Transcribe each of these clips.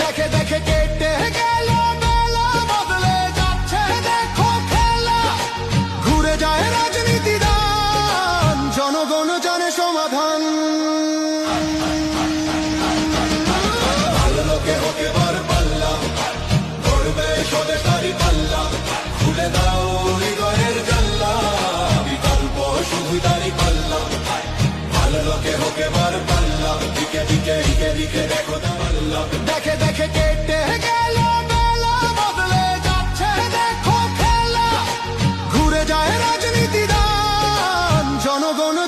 দেখে দেখে কেটে গেল বেলা বদলে যাচ্ছে। দেখো খেলা, ঘুরে যায় রাজনীতি দান জনগণ জানে সমাধান। খুলে দাও হৃদয়ের জাল্লা বিকল্প তারি পাল্লা। ভালো লোকে হোক এবার পাল্লা, দিকে দিকে দিকে দিকে দেখো পাল্লা।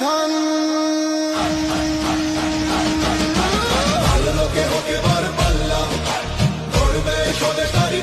সাধন লোকে ওকে বার করবে স্বদেশ তারি